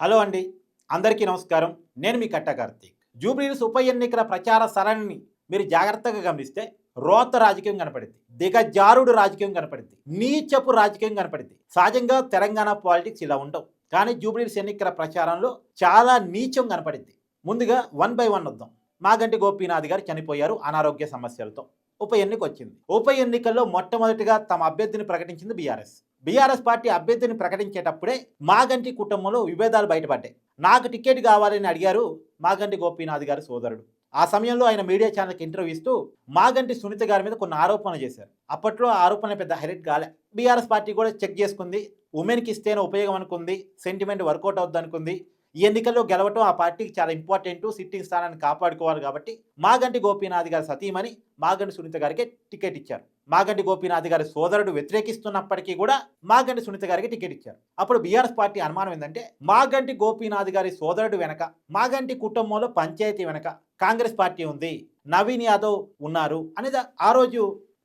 Hello అండి. అందరికీ నమస్కారం. నేను మీ కట్ట కార్తీక్. జూబ్లీహిల్స్ ఉప ఎన్నికల ప్రచార సరణిని మీరు జాగ్రత్తగా గమనిస్తే రోత రాజకీయం కనపడింది. దిగజారుడు రాజకీయం కనపడింది. నీచపు రాజకీయం కనపడింది. సహజంగా తెలంగాణ పాలిటిక్స్ ఇలా ఉండవు. కానీ జూబ్లీహిల్స్ ఎన్నికల ప్రచారంలో చాలా నీచం కనపడింది. ముందుగా వన్ బై వన్ వద్దాం. మాగంటి గోపీనాథ్ గారు చనిపోయారు అనారోగ్య సమస్యలతో. ఉప ఎన్నిక వచ్చింది. ఉప ఎన్నికల్లో మొట్టమొదటిగా తమ అభ్యర్థిని ప్రకటించింది బీఆర్ఎస్. బీఆర్ఎస్ పార్టీ అభ్యర్థిని ప్రకటించేటప్పుడే మాగంటి కుటుంబంలో విభేదాలు బయటపడ్డాయి. నాకు టికెట్ కావాలని అడిగారు మాగంటి గోపీనాథ్ గారి సోదరుడు. ఆ సమయంలో ఆయన మీడియా ఛానల్కి ఇంటర్వ్యూ ఇస్తూ మాగంటి సునీత గారి మీద కొన్ని ఆరోపణలు చేశారు. అప్పట్లో ఆరోపణలు పెద్ద హైలైట్ కాలే. బీఆర్ఎస్ పార్టీ కూడా చెక్ చేసుకుంది. ఉమెన్కి ఇస్తేనే ఉపయోగం అనుకుంది. సెంటిమెంట్ వర్కౌట్ అవుద్ది అనుకుంది. ఈ ఎన్నికల్లో గెలవటం ఆ పార్టీకి చాలా ఇంపార్టెంట్ సిట్టింగ్ స్థానాన్ని కాపాడుకోవాలి కాబట్టి మాగంటి గోపీనాథ్ గారి సతీమణి మాగంటి సునీత గారికి టికెట్ ఇచ్చారు. మాగంటి గోపీనాథ్ గారి సోదరుడు వ్యతిరేకిస్తున్నప్పటికీ కూడా మాగంటి సునీత గారికి టికెట్ ఇచ్చారు. అప్పుడు బీఆర్ఎస్ పార్టీ అనుమానం ఏంటంటే మాగంటి గోపీనాథ్ గారి సోదరుడు వెనక మాగంటి కుటుంబంలో పంచాయతీ వెనక కాంగ్రెస్ పార్టీ ఉంది నవీన్ యాదవ్ ఉన్నారు అనేది ఆ రోజు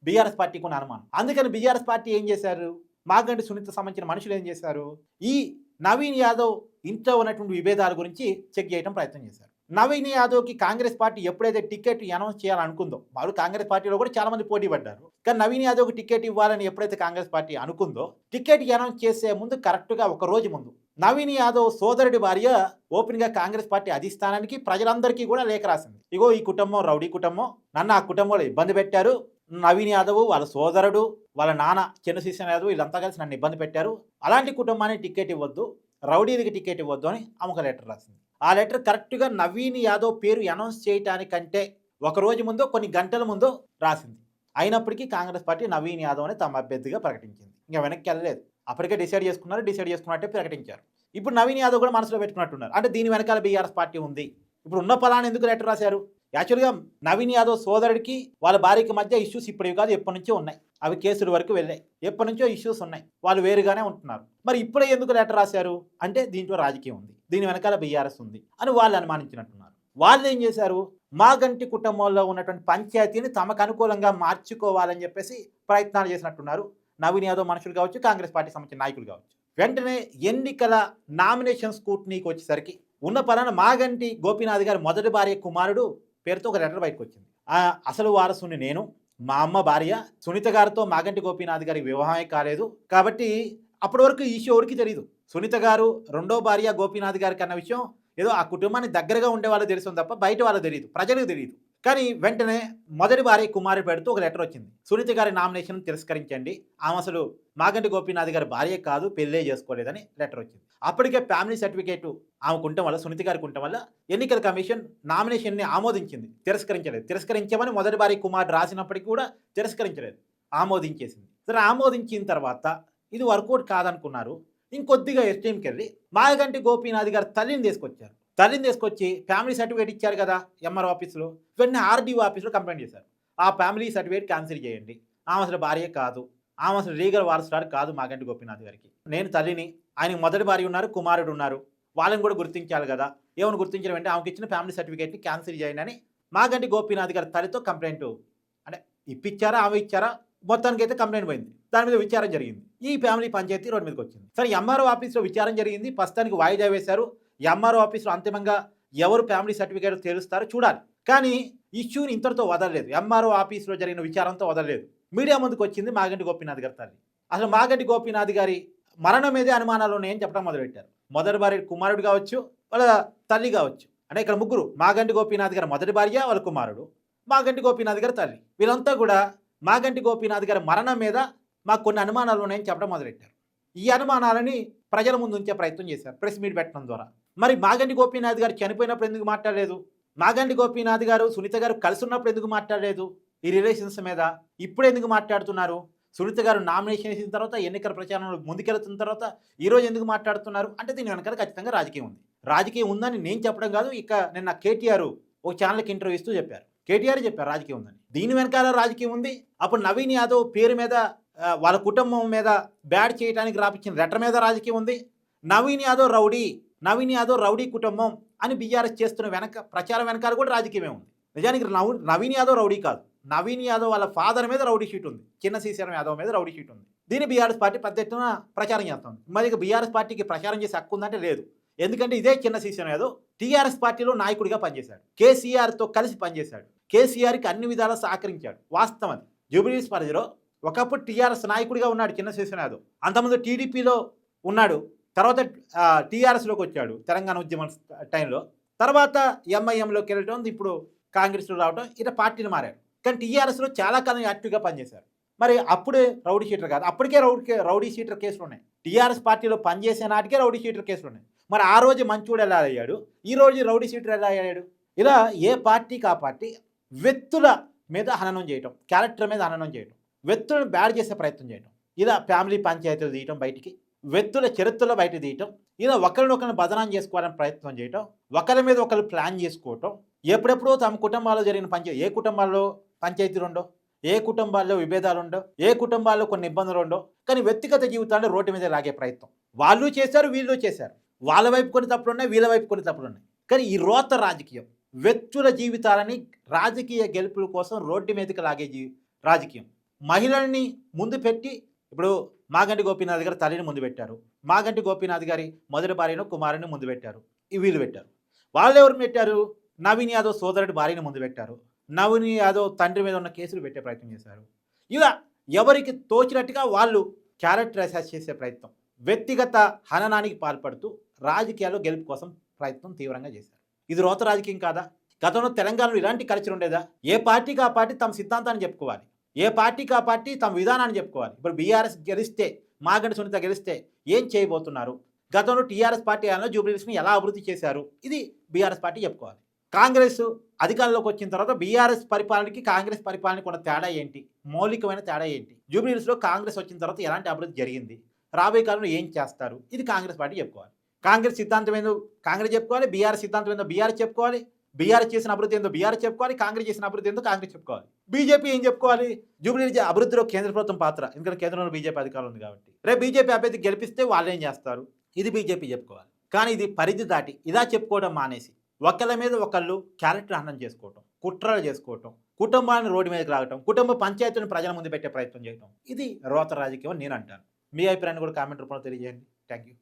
బీఆర్ఎస్ పార్టీకి ఉన్న అనుమానం. అందుకని బీఆర్ఎస్ పార్టీ ఏం చేశారు? మాగంటి సునీత సంబంధించిన మనుషులు ఏం చేశారు? ఈ నవీన్ యాదవ్ ఇంట్లో ఉన్నటువంటి విభేదాల గురించి చెక్ చేయడం ప్రయత్నం చేశారు. నవీన్ యాదవ్కి కాంగ్రెస్ పార్టీ ఎప్పుడైతే టికెట్ అనౌన్స్ చేయాలనుకుందో వాళ్ళు కాంగ్రెస్ పార్టీలో కూడా చాలా మంది పోటీ పడ్డారు. కానీ నవీన్ యాదవ్కి టికెట్ ఇవ్వాలని ఎప్పుడైతే కాంగ్రెస్ పార్టీ అనుకుందో టికెట్ అనౌన్స్ చేసే ముందు కరెక్ట్గా ఒక రోజు ముందు నవీన్ యాదవ్ సోదరుడి భార్య ఓపెన్గా కాంగ్రెస్ పార్టీ అధిష్టానానికి ప్రజలందరికీ కూడా లేఖ రాసింది. ఇగో ఈ కుటుంబం రౌడీ కుటుంబం నన్ను ఆ కుటుంబంలో ఇబ్బంది పెట్టారు నవీన్ యాదవ్ వాళ్ళ సోదరుడు వాళ్ళ నాన్న చిన్నశీర్షణ యాదవ్ వీళ్ళంతా కలిసి నన్ను ఇబ్బంది పెట్టారు. అలాంటి కుటుంబానికి టికెట్ ఇవ్వద్దు. రౌడీదికి టికెట్ ఇవ్వద్దు అని ఆమె ఒక లెటర్ రాసింది. ఆ లెటర్ కరెక్ట్గా నవీన్ యాదవ్ పేరు అనౌన్స్ చేయటానికంటే ఒక రోజు ముందు కొన్ని గంటల ముందు రాసింది. అయినప్పటికీ కాంగ్రెస్ పార్టీ నవీన్ యాదవ్ అని తమ అభ్యర్థిగా ప్రకటించింది. ఇంకా వెనక్కి వెళ్ళలేదు. అప్పటికే డిసైడ్ చేసుకున్నారు. డిసైడ్ చేసుకున్నట్టే ప్రకటించారు. ఇప్పుడు నవీన్ యాదవ్ కూడా మనసులో పెట్టుకున్నట్టున్నారు. అంటే దీని వెనకాల బీఆర్ఎస్ పార్టీ ఉంది. ఇప్పుడు ఉన్న పొలాన్ని ఎందుకు లెటర్ రాశారు? యాక్చువల్గా నవీన్ యాదవ్ సోదరుడికి వాళ్ళ భార్యకి మధ్య ఇష్యూస్ ఇప్పటివి కాదు ఎప్పటి నుంచో ఉన్నాయి. అవి కేసుల వరకు వెళ్ళాయి. ఎప్పటి నుంచో ఇష్యూస్ ఉన్నాయి. వాళ్ళు వేరుగానే ఉంటున్నారు. మరి ఇప్పుడే ఎందుకు లెటర్ రాశారు? అంటే దీంట్లో రాజకీయం ఉంది. దీని వెనకాల బీఆర్ఎస్ ఉంది అని వాళ్ళు అనుమానించినట్టున్నారు. వాళ్ళు ఏం చేశారు? మాగంటి కుటుంబంలో ఉన్నటువంటి పంచాయతీని తమకు అనుకూలంగా మార్చుకోవాలని చెప్పేసి ప్రయత్నాలు చేసినట్టున్నారు. నవీన్ యాదవ్ మనుషులు కావచ్చు కాంగ్రెస్ పార్టీ సంబంధించిన నాయకులు కావచ్చు. వెంటనే ఎన్నికల నామినేషన్ స్కూట్నీకి వచ్చేసరికి ఉన్న పలాన మాగంటి గోపీనాథ్ గారి మొదటి భార్య కుమారుడు పేరుతో ఒక లెటర్ బయటకు వచ్చింది ఆ అసలు వారసుని నేను మా అమ్మ భార్య సునీత గారితో మాగంటి గోపీనాథ్ గారికి వివాహమే కాలేదు. కాబట్టి అప్పటి వరకు ఈ షోడికి తెలియదు సునీత గారు రెండో భార్య గోపీనాథ్ గారికి అన్న విషయం ఏదో ఆ కుటుంబానికి దగ్గరగా ఉండే వాళ్ళు తెలుస్తుంది తప్ప బయట వాళ్ళు తెలియదు ప్రజలకు తెలియదు కానీ వెంటనే మొదటి భార్య కుమారి పెడుతూ ఒక లెటర్ వచ్చింది. సునీత గారి నామినేషన్ తిరస్కరించండి. ఆమె అసలు మాగంటి గోపీనాథ్ గారి భార్య కాదు పెళ్ళే చేసుకోలేదని లెటర్ వచ్చింది. అప్పటికే ఫ్యామిలీ సర్టిఫికేట్ ఆమెకు ఉండటం వల్ల సునీత గారికి ఉండటం వల్ల ఎన్నికల కమిషన్ నామినేషన్ని ఆమోదించింది. తిరస్కరించలేదు. తిరస్కరించమని మొదటి భార్య కుమారుడు రాసినప్పటికీ కూడా తిరస్కరించలేదు. ఆమోదించేసింది. సరే ఆమోదించిన తర్వాత ఇది వర్కౌట్ కాదనుకున్నారు. ఇంకొద్దిగా ఎస్టీఎంకి వెళ్ళి మాగంటి గోపీనాథ్ గారు తల్లిని తీసుకొచ్చారు. తల్లిని తీసుకొచ్చి ఫ్యామిలీ సర్టిఫికేట్ ఇచ్చారు కదా ఎంఆర్ ఆఫీస్లో వెంటనే ఆర్డీఓ ఆఫీస్లో కంప్లైంట్ చేశారు. ఆ ఫ్యామిలీ సర్టిఫికేట్ క్యాన్సిల్ చేయండి. ఆమె అసలు భార్య కాదు. ఆమె అసలు లీగల్ వారసురాలు కాదు మాగంటి గోపీనాథ్ గారికి. నేను తల్లిని ఆయన మొదటి భార్య ఉన్నారు కుమారుడు ఉన్నారు. వాళ్ళని కూడా గుర్తించాలి కదా. ఏమని గుర్తించడం అంటే ఆమెకి ఇచ్చిన ఫ్యామిలీ సర్టిఫికేట్ని క్యాన్సిల్ చేయండి అని మాగంటి గోపీనాథ్ గారి తల్లితో కంప్లైంట్ అంటే ఇప్పించారా ఆమె ఇచ్చారా? మొత్తానికి అయితే కంప్లైంట్ పోయింది. దాని మీద విచారం జరిగింది. ఈ ఫ్యామిలీ పంచాయతీ రోడ్డు మీదకి వచ్చింది. సరే ఎంఆర్ఓ ఆఫీస్లో విచారం జరిగింది. ప్రస్తుతానికి వాయిదా వేశారు. ఎంఆర్ఓ ఆఫీస్లో అంతిమంగా ఎవరు ఫ్యామిలీ సర్టిఫికేట్ తెలుస్తారో చూడాలి. కానీ ఇష్యూని ఇంతటితో వదలలేదు. ఎంఆర్ఓ ఆఫీస్లో జరిగిన విచారంతో వదలలేదు. మీడియా ముందుకు వచ్చింది మాగంటి గోపీనాథ్ గారి తల్లి. అసలు మాగంటి గోపీనాథ్ గారి మరణం మీదే అనుమానాలు ఉన్నాయని చెప్పడం మొదలుపెట్టారు. మొదటి భార్య కుమారుడు కావచ్చు వాళ్ళ తల్లి కావచ్చు. అంటే ఇక్కడ ముగ్గురు మాగంటి గోపీనాథ్ గారి మొదటి భార్య వాళ్ళ కుమారుడు మాగంటి గోపీనాథ్ గారి తల్లి. వీళ్ళంతా కూడా మాగంటి గోపీనాథ్ గారి మరణం మీద మాకు కొన్ని అనుమానాలు ఉన్నాయని చెప్పడం మొదలెట్టారు ఈ అనుమానాలని ప్రజల ముందు ఉంచే ప్రయత్నం చేశారు ప్రెస్ మీట్ పెట్టడం ద్వారా. మరి మాగంటి గోపీనాథ్ గారు చనిపోయినప్పుడు ఎందుకు మాట్లాడలేదు? మాగంటి గోపీనాథ్ గారు సునీత గారు కలిసి ఉన్నప్పుడు ఎందుకు మాట్లాడలేదు? ఈ రిలేషన్స్ మీద ఇప్పుడు ఎందుకు మాట్లాడుతున్నారు? సునీత గారు నామినేషన్ వేసిన తర్వాత ఎన్నికల ప్రచారంలో ముందుకెళ్తున్న తర్వాత ఈరోజు ఎందుకు మాట్లాడుతున్నారు? అంటే దీని వెనకాల ఖచ్చితంగా రాజకీయం ఉంది. రాజకీయం ఉందని నేను చెప్పడం కాదు ఇక నిన్న కేటీఆర్ ఒక ఛానల్కి ఇంటర్వ్యూ ఇస్తూ చెప్పారు. కేటీఆర్ చెప్పారు రాజకీయం ఉందని. దీని వెనకాల రాజకీయం ఉంది. అప్పుడు నవీన్ యాదవ్ పేరు మీద వాళ్ళ కుటుంబం మీద బ్యాడ్ చేయడానికి రాపించిన లెటర్ మీద రాజకీయం ఉంది. నవీన్ యాదవ్ రౌడీ నవీన్ యాదవ్ రౌడీ కుటుంబం అని బీఆర్ఎస్ చేస్తున్న వెనక ప్రచారం వెనకాల కూడా రాజకీయమే ఉంది. నిజానికి నవ్ నవీన్ యాదవ్ రౌడీ కాదు. నవీన్ యాదవ్ వాళ్ళ ఫాదర్ మీద రౌడీ షీట్ ఉంది. చిన్న శ్రీశైలం యాదవ్ మీద రౌడీ షీట్ ఉంది. దీన్ని బీఆర్ఎస్ పార్టీ పెద్ద ఎత్తున ప్రచారం చేస్తుంది మరి ఇక బీఆర్ఎస్ పార్టీకి ప్రచారం చేసే హక్కు ఉందంటే లేదు. ఎందుకంటే ఇదే చిన్న సీసన్ యాదవ్ టీఆర్ఎస్ పార్టీలో నాయకుడిగా పనిచేశాడు. కేసీఆర్తో కలిసి పనిచేశాడు. కేసీఆర్కి అన్ని విధాలా సహకరించాడు. వాస్తవం అది. జూబిలీస్ పరిధిలో ఒకప్పుడు టీఆర్ఎస్ నాయకుడిగా ఉన్నాడు చిన్న సీసన్ యాదవ్. అంతకుముందు టీడీపీలో ఉన్నాడు తర్వాత టీఆర్ఎస్లోకి వచ్చాడు తెలంగాణ ఉద్యమం టైంలో. తర్వాత ఎంఐఎంలోకి వెళ్ళడం ఇప్పుడు కాంగ్రెస్లో రావడం ఇలా పార్టీని మారాడు కానీ టీఆర్ఎస్లో చాలా కాలం యాక్టివ్గా పనిచేశారు. మరి అప్పుడే రౌడీ షీటర్ కాదు అప్పటికే రౌడీ రౌడీ షీటర్ కేసులు ఉన్నాయి. టీఆర్ఎస్ పార్టీలో పనిచేసే నాటికే రౌడీ షీటర్ కేసులు ఉన్నాయి. మరి ఆ రోజు మంచోడు ఎలా అయ్యాడు? ఈ రోజు రౌడీ షీటర్ ఎలా అయ్యాడు? ఇలా ఏ పార్టీకి ఆ పార్టీ వ్యక్తుల మీద హననం చేయటం క్యారెక్టర్ మీద హననం చేయటం వ్యక్తులను బ్యాడ్ చేసే ప్రయత్నం చేయటం ఇలా ఫ్యామిలీ పంచాయతీలు తీయటం బయటికి. వ్యక్తుల చరిత్రలో బయట తీయటం ఇలా ఒకరినొకరిని బదనాం చేసుకోవాలని ప్రయత్నం చేయటం ఒకరి మీద ఒకరు ప్లాన్ చేసుకోవటం ఎప్పుడెప్పుడో తమ కుటుంబాల్లో జరిగిన పంచాయతీ ఏ కుటుంబాల్లో పంచాయతీలు ఉండవు ఏ కుటుంబాల్లో విభేదాలు ఉండవు ఏ కుటుంబాల్లో కొన్ని ఇబ్బందులు ఉండవు కానీ వ్యక్తిగత జీవితాన్ని రోడ్డు మీద లాగే ప్రయత్నం. వాళ్ళు చేశారు వీళ్ళు చేశారు. వాళ్ళ వైపు కొన్ని తప్పులు ఉన్నాయి వీళ్ళ వైపు కొన్ని తప్పులు ఉన్నాయి. కానీ ఈ రోత రాజకీయం వ్యక్తుల జీవితాలని రాజకీయ గెలుపుల కోసం రోడ్డు మీదకి లాగే రాజకీయం. మహిళల్ని ముందు పెట్టి ఇప్పుడు మాగంటి గోపీనాథ్ గారి తల్లిని ముందు పెట్టారు. మాగంటి గోపీనాథ్ గారి మొదటి భార్యను కుమారుని ముందు పెట్టారు. ఈ వీళ్ళు పెట్టారు. వాళ్ళు ఎవరు పెట్టారు? నవీన్ యాదవ్ సోదరుడి భార్యని ముందు పెట్టారు. నవీన్ యాదవ్ తండ్రి మీద ఉన్న కేసులు పెట్టే ప్రయత్నం చేశారు. ఇలా ఎవరికి తోచినట్టుగా వాళ్ళు క్యారెక్టర్ అసెస్ చేసే ప్రయత్నం వ్యక్తిగత హననానికి పాల్పడుతూ రాజకీయాల్లో గెలుపు కోసం ప్రయత్నం తీవ్రంగా చేశారు. ఇది రోత రాజకీయం కాదా? గతంలో తెలంగాణలో ఇలాంటి కల్చర్ ఉండేదా? ఏ పార్టీకి ఆ పార్టీ తమ సిద్ధాంతాన్ని చెప్పుకోవాలి. ఏ పార్టీకి ఆ పార్టీ తమ విధానాన్ని చెప్పుకోవాలి. ఇప్పుడు బీఆర్ఎస్ గెలిస్తే మాగంటి సునీత గెలిస్తే ఏం చేయబోతున్నారు? గతంలో టీఆర్ఎస్ పార్టీ అయినా జూబ్లీస్ని ఎలా అభివృద్ధి చేశారు? ఇది బీఆర్ఎస్ పార్టీ చెప్పుకోవాలి. కాంగ్రెస్ అధికారంలోకి వచ్చిన తర్వాత బీఆర్ఎస్ పరిపాలనకి కాంగ్రెస్ పరిపాలనకి ఉన్న తేడా ఏంటి? మౌలికమైన తేడా ఏంటి? జూబ్లీస్లో కాంగ్రెస్ వచ్చిన తర్వాత ఎలాంటి అభివృద్ధి జరిగింది? రాబోయే కాలంలో ఏం చేస్తారు? ఇది కాంగ్రెస్ పార్టీ చెప్పుకోవాలి. కాంగ్రెస్ సిద్ధాంతం ఏందో కాంగ్రెస్ చెప్పుకోవాలి బీఆర్ఎస్ సిద్ధాంతం ఏందో బీఆర్ఎస్ చెప్పుకోవాలి. బీఆర్ఎస్ చేసిన అభివృద్ధి ఏందో బీఆర్ఎస్ చెప్పుకోవాలి కాంగ్రెస్ చేసిన అభివృద్ధి ఏందో కాంగ్రెస్ చెప్పుకోవాలి. బీజేపీ ఏం చెప్పుకోవాలి? జూబ్లీ అభివృద్ధిలో కేంద్ర ప్రభుత్వం పాత్ర ఎందుకంటే కేంద్రంలో బీజేపీ అధికారం ఉంది కాబట్టి. రేపు బీజేపీ అభ్యర్థి గెలిపిస్తే వాళ్ళు ఏం చేస్తారు? ఇది బీజేపీ చెప్పుకోవాలి. కానీ ఇది పరిధి దాటి ఇలా చెప్పుకోవడం మానేసి ఒకళ్ళ మీద ఒకళ్ళు క్యారెక్టర్ హనం చేసుకోవటం కుట్రలు చేసుకోవటం కుటుంబాన్ని రోడ్డు మీదకి రావటం కుటుంబ పంచాయతీని ప్రజల ముందు పెట్టే ప్రయత్నం చేయటం ఇది రోత రాజకీయం నేను అంటాను. మీ అభిప్రాయాన్ని కూడా కామెంట్ రూపంలో తెలియజేయండి. Thank you